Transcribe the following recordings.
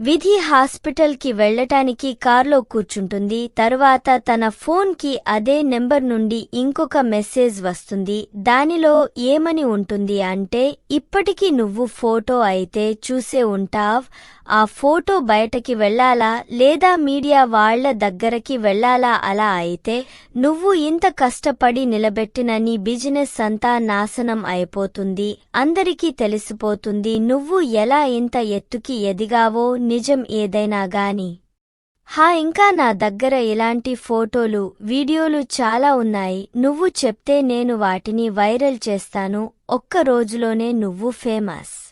విధి హాస్పిటల్కి వెళ్ళటానికి కార్లో కూర్చుంటుంది. తరువాత తన ఫోన్కి అదే నెంబర్ నుండి ఇంకొక మెసేజ్ వస్తుంది. దానిలో ఏమని ఉంటుంది అంటే ఇప్పటికీ నువ్వు ఫోటో అయితే చూసే ఉంటావ్ ఆ ఫోటో బయటకి వెళ్ళాలా లేదా మీడియా వాళ్ళ దగ్గరకి వెళ్ళాలా అలా అయితే నువ్వు ఇంత కష్టపడి నిలబెట్టిన నీ బిజినెస్ అంతా నాశనం అయిపోతుంది. అందరికీ తెలిసిపోతుంది నువ్వు ఎలా ఇంత ఎత్తుకి ఎదిగావో నిజం ఏదైనా గాని. హా ఇంకా నా దగ్గర ఇలాంటి ఫోటోలు వీడియోలు చాలా ఉన్నాయి. నువ్వు చెప్తే నేను వాటిని వైరల్ చేస్తాను. ఒక్క రోజులోనే నువ్వు ఫేమస్.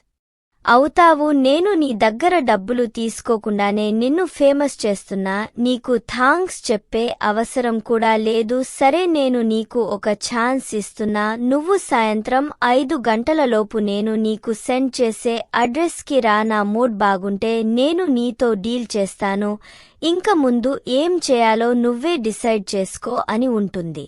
అవుతావు నేను నీ దగ్గర డబ్బులు తీసుకోకుండానే నిన్ను ఫేమస్ చేస్తున్నా నీకు థాంక్స్ చెప్పే అవసరం కూడా లేదు సరే నేను నీకు ఒక ఛాన్స్ ఇస్తున్నా నువ్వు సాయంత్రం ఐదు గంటలలోపు నేను నీకు సెండ్ చేసే అడ్రస్కి రా నా మూడ్ బాగుంటే నేను నీతో డీల్ చేస్తాను ఇంక ముందు ఏం చేయాలో నువ్వే డిసైడ్ చేసుకో అని ఉంటుంది.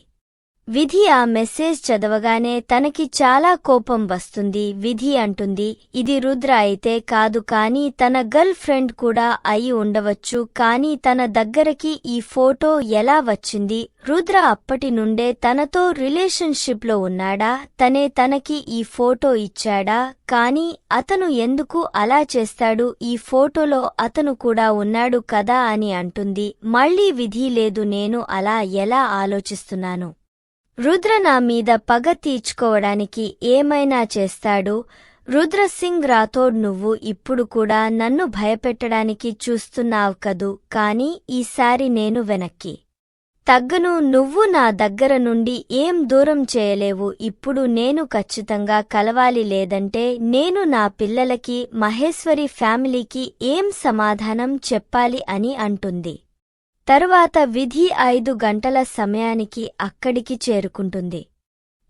విధి ఆ మెసేజ్ చదవగానే తనకి చాలా కోపం వస్తుంది. విధి అంటుంది ఇది రుద్ర అయితే కాదు కాని తన గర్ల్ ఫ్రెండ్ కూడా అయి ఉండవచ్చు. కాని తన దగ్గరకి ఈ ఫోటో ఎలా వచ్చింది? రుద్ర అప్పటి నుండే తనతో రిలేషన్షిప్లో ఉన్నాడా? తనే తనకి ఈ ఫోటో ఇచ్చాడా? కాని అతను ఎందుకు అలా చేస్తాడు? ఈ ఫోటోలో అతను కూడా ఉన్నాడు కదా అని అంటుంది. మళ్ళీ విధి లేదు నేను అలా ఎలా ఆలోచిస్తున్నాను? రుద్ర నా మీద పగ తీర్చుకోవడానికి ఏమైనా చేస్తాడు? రుద్రసింగ్ రాథోడ్ నువ్వు ఇప్పుడు కూడా నన్ను భయపెట్టడానికి చూస్తున్నావు కదూ? కాని ఈసారి నేను వెనక్కి. తగ్గను నువ్వు నా దగ్గర నుండి ఏం దూరం చేయలేవు. ఇప్పుడు నేను ఖచ్చితంగా కలవాలి లేదంటే నేను నా పిల్లలకి మహేశ్వరి ఫ్యామిలీకి ఏం సమాధానం చెప్పాలి అని అంటుంది. తరువాత విధి ఐదు గంటల సమయానికి అక్కడికి చేరుకుంటుంది.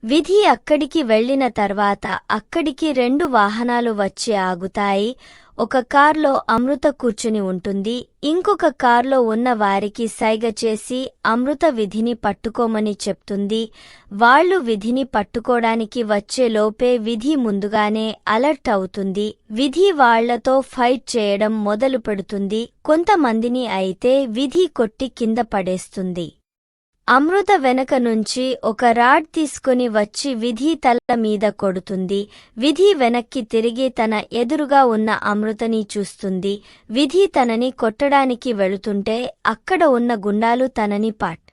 విధి అక్కడికి వెళ్ళిన తర్వాత అక్కడికి రెండు వాహనాలు వచ్చి ఆగుతాయి. ఒక కార్లో అమృత కూర్చుని ఉంటుంది. ఇంకొక కార్లో ఉన్న వారికి సైగ చేసి అమృత విధిని పట్టుకోమని చెప్తుంది. వాళ్ళు విధిని పట్టుకోడానికి వచ్చే లోపే విధి ముందుగానే అలర్ట్ అవుతుంది. విధి వాళ్ళతో ఫైట్ చేయడం మొదలు పెడుతుంది కొంతమందిని అయితే విధి కొట్టి కింద పడేస్తుంది. అమృత వెనక నుంచి ఒక రాడ్ తీసుకుని వచ్చి విధి తల మీద కొడుతుంది. విధి వెనక్కి తిరిగి తన ఎదురుగా ఉన్న అమృతని చూస్తుంది. విధి తనని కొట్టడానికి వెళుతుంటే అక్కడ ఉన్న గుండాలు తనని పాట్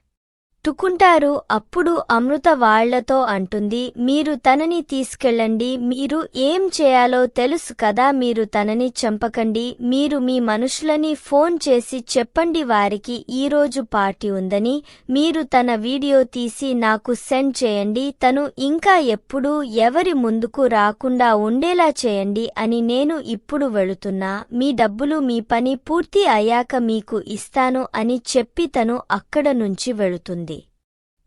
టుకుంటారు అప్పుడు అమృత వాళ్ళతో అంటుంది మీరు తనని తీసుకెళ్ళండి మీరు ఏం చేయాలో తెలుసు కదా మీరు తనని చంపకండి మీరు మీ మనుషులని ఫోన్ చేసి చెప్పండి వారికి ఈరోజు పార్టీ ఉందని మీరు తన వీడియో తీసి నాకు సెండ్ చేయండి తను ఇంకా ఎప్పుడూ ఎవరి ముందుకు రాకుండా ఉండేలా చేయండి అని నేను ఇప్పుడు వెళుతున్నా మీ డబ్బులు మీ పని పూర్తి అయ్యాక మీకు ఇస్తాను అని చెప్పి తను అక్కడ నుంచి వెళుతుంది.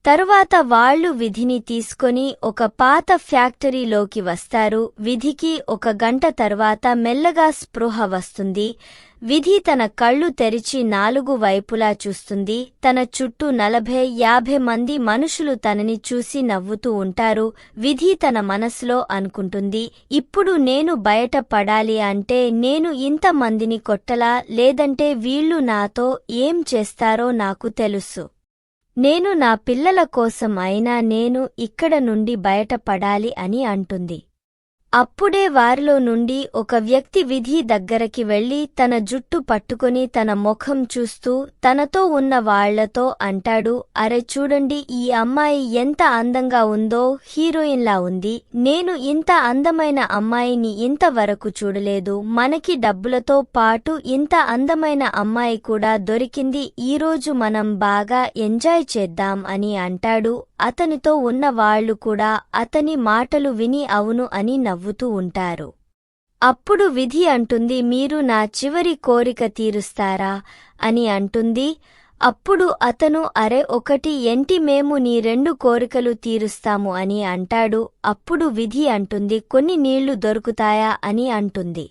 తరువాత వాళ్ళు విధిని తీసుకొని ఒక పాత ఫ్యాక్టరీలోకి వస్తారు. విధికి ఒక గంట తర్వాత మెల్లగా స్పృహ వస్తుంది. విధి తన కళ్ళు తెరిచి నాలుగు వైపులా చూస్తుంది. తన చుట్టూ నలభై యాభై మంది మనుషులు తనని చూసి నవ్వుతూ ఉంటారు. విధి తన మనసులో అనుకుంటుంది ఇప్పుడు నేను బయట పడాలి అంటే నేను ఇంతమందిని కొట్టలా? లేదంటే వీళ్ళు నాతో ఏం చేస్తారో నాకు తెలుసు. నేను నా పిల్లల కోసం అయినా నేను ఇక్కడ నుండి బయటపడాలి అని అంటుంది. అప్పుడే వారిలో నుండి ఒక వ్యక్తి విధి దగ్గరకి వెళ్ళి తన జుట్టు పట్టుకొని తన ముఖం చూస్తూ తనతో ఉన్న వాళ్ళతో అంటాడు అరే చూడండి ఈ అమ్మాయి ఎంత అందంగా ఉందో హీరోయిన్లా ఉంది. నేను ఇంత అందమైన అమ్మాయిని ఇంతవరకు చూడలేదు. మనకి డబ్బులతో పాటు ఇంత అందమైన అమ్మాయి కూడా దొరికింది. ఈరోజు మనం బాగా ఎంజాయ్ చేద్దాం అని అంటాడు. అతనితో ఉన్నవాళ్ళు కూడా అతని మాటలు విని అవును అని నవ్వుతూ ఉంటారు. అప్పుడు విధి అంటుంది మీరు నా చివరి కోరిక తీరుస్తారా? అని అంటుంది అప్పుడు అతను అరే ఒకటి ఎంటి మేము నీ రెండు కోరికలు తీరుస్తాము అని అంటాడు. అప్పుడు విధి అంటుంది కొన్ని నీళ్ళు దొరుకుతాయా? అని అంటుంది.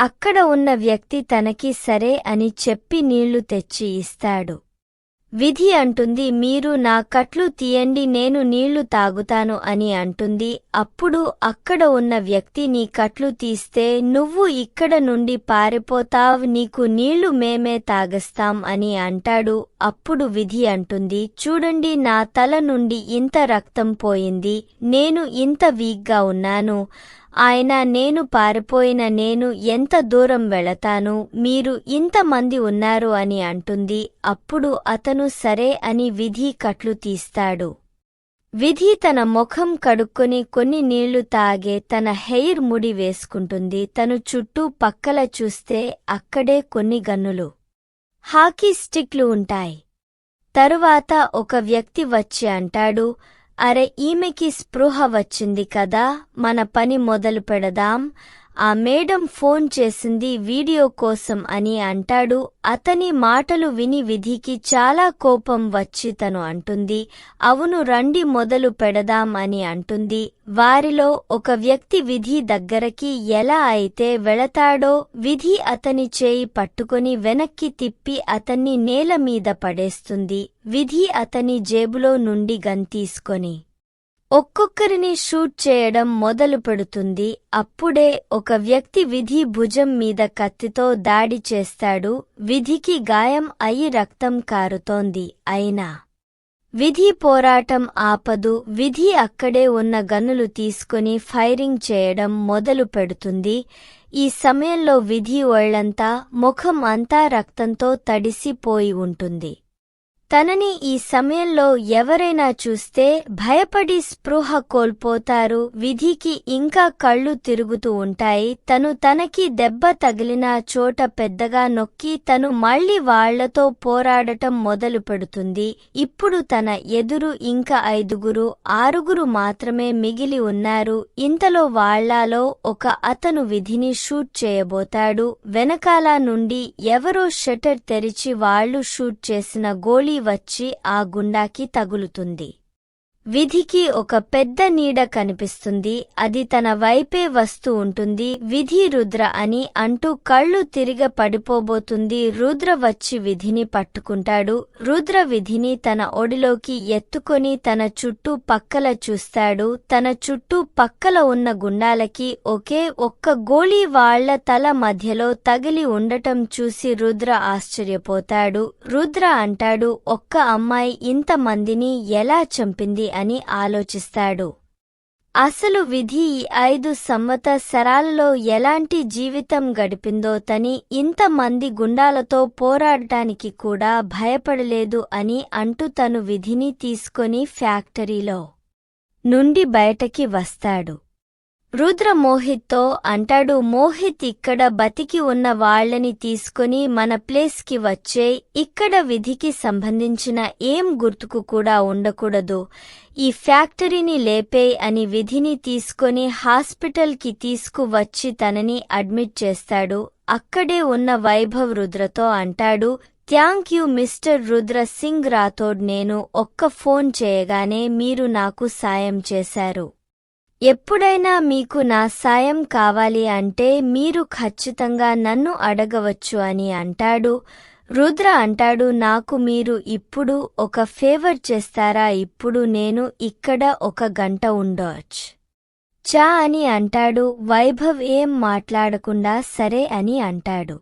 అక్కడ ఉన్న వ్యక్తి తనకి సరే అని చెప్పి నీళ్ళు తెచ్చి ఇస్తాడు. విధి అంటుంది మీరు నా కట్లు తీయండి నేను నీళ్ళు తాగుతాను అని అంటుంది. అప్పుడు అక్కడ ఉన్న వ్యక్తి నీ కట్లు తీస్తే నువ్వు ఇక్కడ నుండి పారిపోతావ్ నీకు నీళ్ళు మేమే తాగస్తాం అని అంటాడు. అప్పుడు విధి అంటుంది చూడండి నా తల నుండి ఇంత రక్తం పోయింది నేను ఇంత వీక్గా ఉన్నాను. ఆయన నేను పారిపోయిన నేను ఎంత దూరం వెళతాను మీరు ఇంతమంది ఉన్నారు అని అంటుంది. అప్పుడు అతను సరే అని విధి కట్లు తీస్తాడు. విధి తన ముఖం కడుక్కొని కొన్ని నీళ్ళు తాగే తన హెయిర్ ముడి వేసుకుంటుంది. తను చుట్టూ పక్కల చూస్తే అక్కడే కొన్ని గన్నులు హాకీ స్టిక్లు ఉంటాయి. తరువాత ఒక వ్యక్తి వచ్చి అంటాడు అరే ఈమెకి స్పృహ వచ్చింది కదా మన పని మొదలు పెడదాం ఆ మేడం ఫోన్ చేసింది వీడియో కోసం అని అంటాడు. అతని మాటలు విని విధికి చాలా కోపం వచ్చి తను అంటుంది. అవును రండి మొదలు పెడదాం అని అంటుంది. వారిలో ఒక వ్యక్తి విధి దగ్గరకి ఎలా అయితే వెళతాడో విధి అతని చేయి పట్టుకొని వెనక్కి తిప్పి అతన్ని నేల మీద పడేస్తుంది. విధి అతని జేబులో నుండి గన్ తీసుకొని ఒక్కొక్కరిని షూట్ చేయడం మొదలు పెడుతుంది. అప్పుడే ఒక వ్యక్తి విధి భుజం మీద కత్తితో దాడి చేస్తాడు. విధికి గాయం అయి రక్తం కారుతోంది. అయినా విధి పోరాటం ఆపదు. విధి అక్కడే ఉన్న గనులు తీసుకుని ఫైరింగ్ చేయడం మొదలు పెడుతుంది. ఈ సమయంలో విధి ఒళ్ళంతా ముఖం అంతా రక్తంతో తడిసిపోయి ఉంటుంది. తనని ఈ సమయంలో ఎవరైనా చూస్తే భయపడి స్పృహ కోల్పోతారు. విధికి ఇంకా కళ్ళు తిరుగుతూ ఉంటాయి. తను తనకి దెబ్బ తగిలిన చోట పెద్దగా నొక్కి తను మళ్ళీ వాళ్ళతో పోరాడటం మొదలు పెడుతుంది. ఇప్పుడు తన ఎదురు ఇంకా ఐదుగురు ఆరుగురు మాత్రమే మిగిలి ఉన్నారు. ఇంతలో వాళ్ళాలో ఒక అతను విధిని షూట్ చేయబోతాడు. వెనకాల నుండి ఎవరో షటర్ తెరిచి వాళ్ళు షూట్ చేసిన గోళీ వచ్చి ఆ గుండాకి తగులుతుంది. విధికి ఒక పెద్ద నీడ కనిపిస్తుంది. అది తన వైపే వస్తూ ఉంటుంది. విధి రుద్ర అని అంటూ కళ్ళు తిరిగ పడిపోబోతుంది. రుద్ర వచ్చి విధిని పట్టుకుంటాడు. రుద్ర విధిని తన ఒడిలోకి ఎత్తుకొని తన చుట్టూ పక్కల చూస్తాడు. తన చుట్టూ పక్కల ఉన్న గుండాలకి ఒకే ఒక్క గోళీ వాళ్ళ తల మధ్యలో తగిలి ఉండటం చూసి రుద్ర ఆశ్చర్యపోతాడు. రుద్ర అంటాడు ఒక్క అమ్మాయి ఇంతమందిని ఎలా చంపింది? అని ఆలోచిస్తాడు. అసలు విధి ఈ ఐదు సంవత్సరాలలో ఎలాంటి జీవితం గడిపిందో తని ఇంతమంది గుండాలతో పోరాడటానికి కూడా భయపడలేదు అని అంటూ తను విధిని తీసుకొని ఫ్యాక్టరీలో నుండి బయటకి వస్తాడు. రుద్ర మోహిత్తో అంటాడు మోహిత్ ఇక్కడ బతికి ఉన్న వాళ్ళని తీసుకొని మన ప్లేస్కి వచ్చే ఇక్కడ విధికి సంబంధించిన ఏం గుర్తుకు కూడా ఉండకూడదు. ఈ ఫ్యాక్టరీని లేపే అని విధిని తీసుకొని హాస్పిటల్కి తీసుకువచ్చి తనని అడ్మిట్ చేస్తాడు. అక్కడే ఉన్న వైభవ్ రుద్రతో అంటాడు thank you mister Rudra Singh Rathod నేను ఒక్క ఫోన్ చేయగానే మీరు నాకు సాయం చేశారు. ఎప్పుడైనా మీకు నా సాయం కావాలి అంటే మీరు ఖచ్చితంగా నన్ను అడగవచ్చు అని అంటాడు. రుద్ర అంటాడు నాకు మీరు ఇప్పుడు ఒక ఫేవర్ చేస్తారా? ఇప్పుడు నేను ఇక్కడ ఒక గంట ఉండవచ్చు చా అని అంటాడు వైభవ్ ఏం మాట్లాడకుండా సరే అని అంటాడు.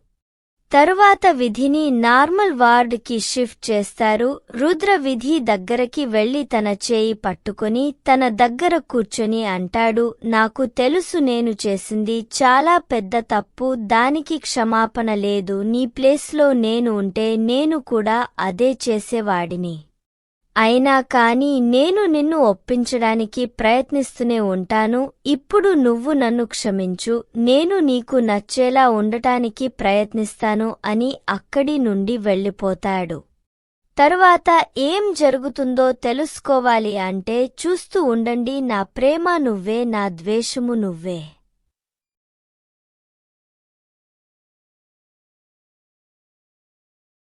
తరువాత విధిని నార్మల్ వార్డ్కి షిఫ్ట్ చేస్తారు. రుద్ర విధి దగ్గరకి వెళ్ళి తన చేయి పట్టుకుని తన దగ్గర కూర్చొని అంటాడు నాకు తెలుసు నేను చేసింది చాలా పెద్ద తప్పు దానికి క్షమాపణ లేదు నీ ప్లేస్లో నేను ఉంటే నేను కూడా అదే చేసేవాడిని. అయినా కాని నేను నిన్ను ఒప్పించడానికి ప్రయత్నిస్తూనే ఉంటాను. ఇప్పుడు నువ్వు నన్ను క్షమించు. నేను నీకు నచ్చేలా ఉండటానికి ప్రయత్నిస్తాను అని అక్కడి నుండి వెళ్ళిపోతాడు. తరువాత ఏం జరుగుతుందో తెలుసుకోవాలి అంటే చూస్తూ ఉండండి. నా ప్రేమ నువ్వే నా ద్వేషము నువ్వే.